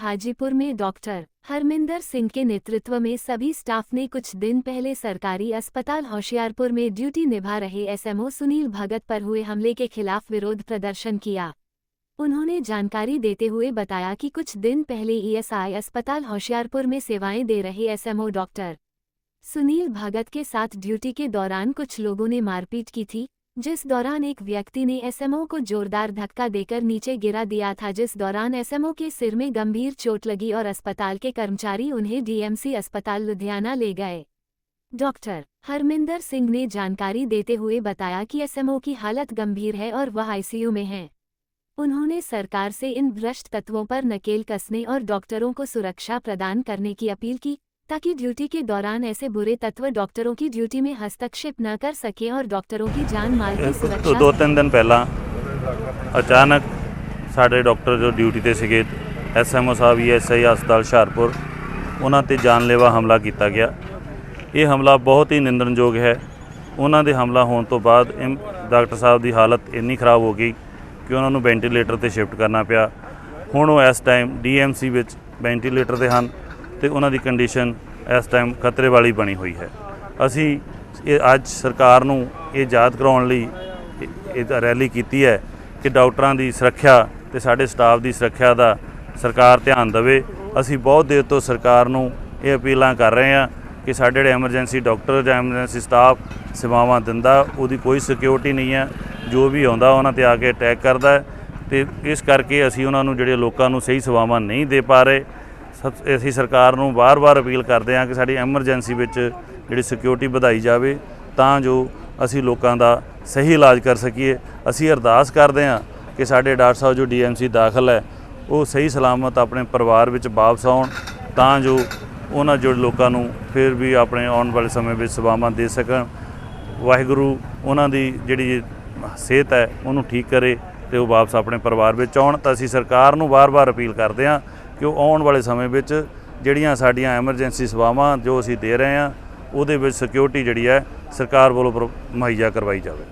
हाजीपुर में डॉक्टर हरमिंदर सिंह के नेतृत्व में सभी स्टाफ ने कुछ दिन पहले सरकारी अस्पताल होशियारपुर में ड्यूटी निभा रहे एसएमओ सुनील भगत पर हुए हमले के खिलाफ विरोध प्रदर्शन किया। उन्होंने जानकारी देते हुए बताया कि कुछ दिन पहले ईएसआई अस्पताल होशियारपुर में सेवाएँ दे रहे एसएमओ डॉक्टर सुनील भगत के साथ ड्यूटी के दौरान कुछ लोगों ने मारपीट की थी। जिस दौरान एक व्यक्ति ने एसएमओ को जोरदार धक्का देकर नीचे गिरा दिया था, जिस दौरान एसएमओ के सिर में गंभीर चोट लगी और अस्पताल के कर्मचारी उन्हें डीएमसी अस्पताल लुधियाना ले गए। डॉक्टर हरमिंदर सिंह ने जानकारी देते हुए बताया कि एसएमओ की हालत गंभीर है और वह आईसीयू में हैं। उन्होंने सरकार से इन भ्रष्ट तत्वों पर नकेल कसने और डॉक्टरों को सुरक्षा प्रदान करने की अपील की। ताकि ड्यूटी के दौरान ऐसे बुरे तत्व डॉक्टरों की ड्यूटी में हस्तक्षेप न कर सके और डॉक्टरों की जान माल की ਤੋਂ सुरक्षा ਦੋ ਤਿੰਨ ਦਿਨ ਪਹਿਲਾਂ ਅਚਾਨਕ ਸਾਡੇ ਡਾਕਟਰ ਜੋ ਡਿਊਟੀ ਤੇ ਸੀਗੇ ਐਸਐਮਓ ਸਾਹਿਬ ਈਐਸਆਈ ਹਸਪਤਾਲ ਹੁਸ਼ਿਆਰਪੁਰ ਉਹਨਾਂ ਤੇ ਜਾਨਲੇਵਾ ਹਮਲਾ ਕੀਤਾ ਗਿਆ ਇਹ ਹਮਲਾ ਬਹੁਤ ਹੀ ਨਿੰਦਣਯੋਗ ਹੈ ਉਹਨਾਂ ਦੇ ਹਮਲਾ ਹੋਣ ਤੋਂ ਬਾਅਦ ਇਮ- ਡਾਕਟਰ ਸਾਹਿਬ ਦੀ ਹਾਲਤ ਇੰਨੀ ਖਰਾਬ ਹੋ ਗਈ ਕਿ ਉਹਨਾਂ ਨੂੰ ਵੈਂਟੀਲੇਟਰ ਤੇ ਸ਼ਿਫਟ ਕਰਨਾ ਪਿਆ ਹੁਣ ਉਹ ਇਸ ਟਾਈਮ ਡੀਐਮਸੀ ਵਿੱਚ ਵੈਂਟੀਲੇਟਰ ਤੇ ਹਨ ਤੇ ਉਹਨਾਂ ਦੀ ਕੰਡੀਸ਼ਨ ਇਸ ਟਾਈਮ ਖਤਰੇ ਵਾਲੀ ਬਣੀ ਹੋਈ ਹੈ। ਅਸੀਂ ਇਹ ਅੱਜ ਸਰਕਾਰ ਨੂੰ ਇਹ ਯਾਦ ਕਰਾਉਣ ਲਈ ਇਹ- ਰੈਲੀ ਕੀਤੀ ਹੈ ਕਿ ਡਾਕਟਰਾਂ ਦੀ ਸੁਰੱਖਿਆ ਤੇ ਸਾਡੇ ਸਟਾਫ ਦੀ ਸੁਰੱਖਿਆ ਦਾ ਸਰਕਾਰ ਧਿਆਨ ਦੇਵੇ। ਅਸੀਂ ਬਹੁਤ ਦੇਰ ਤੋਂ ਸਰਕਾਰ ਨੂੰ ਇਹ ਅਪੀਲਾਂ ਕਰ ਰਹੇ ਹਾਂ ਕਿ ਸਾਡੇ ਜਿਹੜੇ ਐਮਰਜੈਂਸੀ ਡਾਕਟਰ ਜਾਂ ਐਮਰਜੈਂਸੀ ਸਟਾਫ ਸੇਵਾਵਾਂ ਦਿੰਦਾ, ਉਹਦੀ ਕੋਈ ਸਿਕਿਉਰਿਟੀ ਨਹੀਂ ਹੈ। ਜੋ ਵੀ ਆਉਂਦਾ, ਉਹਨਾਂ ਤੇ ਆ ਕੇ ਅਟੈਕ ਕਰਦਾ ਹੈ ਤੇ ਇਸ ਕਰਕੇ ਅਸੀਂ ਉਹਨਾਂ ਨੂੰ ਜਿਹੜੇ ਲੋਕਾਂ ਨੂੰ ਸਹੀ ਸੇਵਾਵਾਂ ਨਹੀਂ ਦੇ ਪਾ ਰਹੇ ਸਭ ਅਸੀਂ ਸਰਕਾਰ ਨੂੰ ਵਾਰ-ਵਾਰ ਅਪੀਲ ਕਰਦੇ ਹਾਂ ਕਿ ਸਾਡੀ ਐਮਰਜੈਂਸੀ ਵਿੱਚ ਜਿਹੜੀ ਸਿਕਿਉਰਿਟੀ ਵਧਾਈ ਜਾਵੇ, ਤਾਂ ਜੋ ਅਸੀਂ ਲੋਕਾਂ ਦਾ ਸਹੀ ਇਲਾਜ ਕਰ ਸਕੀਏ। ਅਸੀਂ ਅਰਦਾਸ ਕਰਦੇ ਹਾਂ ਕਿ ਸਾਡੇ ਡਾਕਟਰ ਸਾਹਿਬ ਜੋ ਡੀਐਮਸੀ ਦਾਖਲ ਹੈ, ਉਹ ਸਹੀ ਸਲਾਮਤ ਆਪਣੇ ਪਰਿਵਾਰ ਵਿੱਚ ਵਾਪਸ ਆਉਣ, ਤਾਂ ਜੋ ਉਹਨਾਂ ਜੋ ਲੋਕਾਂ ਨੂੰ ਫਿਰ ਵੀ ਆਪਣੇ ਆਉਣ ਵਾਲੇ ਸਮੇਂ ਵਿੱਚ ਸੇਵਾਵਾਂ ਦੇ ਸਕਣ। ਵਾਹਿਗੁਰੂ ਉਹਨਾਂ ਦੀ ਜਿਹੜੀ ਸਿਹਤ ਹੈ, ਉਹਨੂੰ ਠੀਕ ਕਰੇ ਤੇ ਉਹ ਵਾਪਸ ਆਪਣੇ ਪਰਿਵਾਰ ਵਿੱਚ ਆਉਣ। ਤਾਂ ਅਸੀਂ ਸਰਕਾਰ ਨੂੰ ਵਾਰ-ਵਾਰ ਅਪੀਲ ਕਰਦੇ ਹਾਂ ਕਿ ਉਹ ਆਉਣ ਵਾਲੇ ਸਮੇਂ ਵਿੱਚ ਜਿਹੜੀਆਂ ਸਾਡੀਆਂ ਐਮਰਜੈਂਸੀ ਸੇਵਾਵਾਂ ਜੋ ਅਸੀਂ ਦੇ ਰਹੇ ਹਾਂ, ਉਹਦੇ ਵਿੱਚ ਸਿਕਿਉਰਿਟੀ ਜਿਹੜੀ ਹੈ ਸਰਕਾਰ ਵੱਲੋਂ ਪ੍ਰੋ- ਮੁਹੱਈਆ ਕਰਵਾਈ ਜਾਵੇ।